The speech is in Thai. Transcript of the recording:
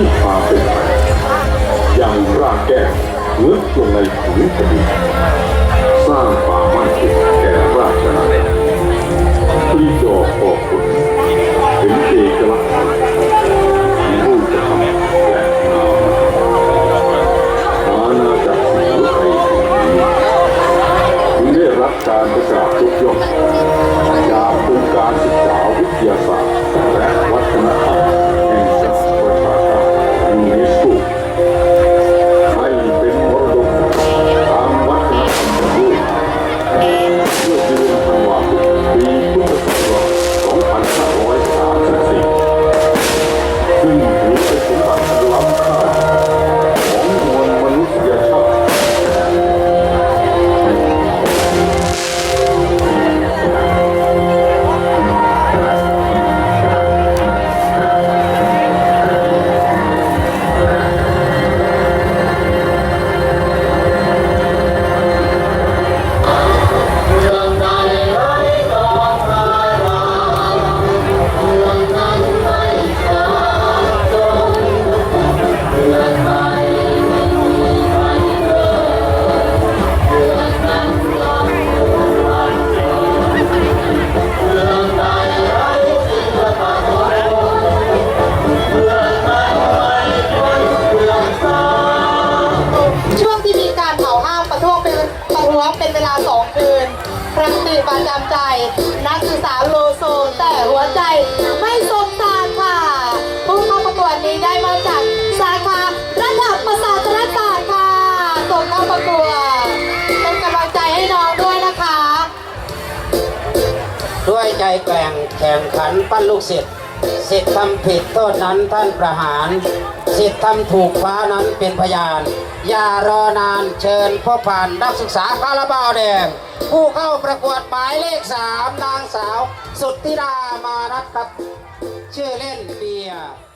ที่พาเป็นไปอย่างรากแนเมื่อลงในผืนแผ่นดินสร้างป่าไม้ขึ้นแก่ราชนาณที่ดอกออกผลถึงเอกลักษณ์มีรูปธรรมและนามอาณาจักรสุโขทัยนี้ได้รับการประกาศยกย่องจากองค์การศึกษาวิทยาศาสตร์และวัฒนธรรม วงเป็นเวลาสองคืนครั้งตื่นประจำใจ นักศึกษาโลโซ แต่หัวใจไม่สมสาค่ะ ผู้เข้าประกวดนี้ได้มาจากสาขาระดับประสาทศาสตร์ค่ะส่งเข้าประกวดเป็นกำลังใจให้น้องด้วยนะคะ ด้วยใจแกร่งแข่งขันปั้นลูกศิษย์ศิษย์ทำผิดโทษนั้นท่านประหาร ศิษย์ทำถูกฟ้านั้นเป็นพยาน อย่ารอนานเชิญพ่อผ่านนักศึกษาคาราบาวแดง ผู้เข้าประกวดหมายเลขสามนางสาว สุทธิดามานัดครับชื่อเล่นเบียร์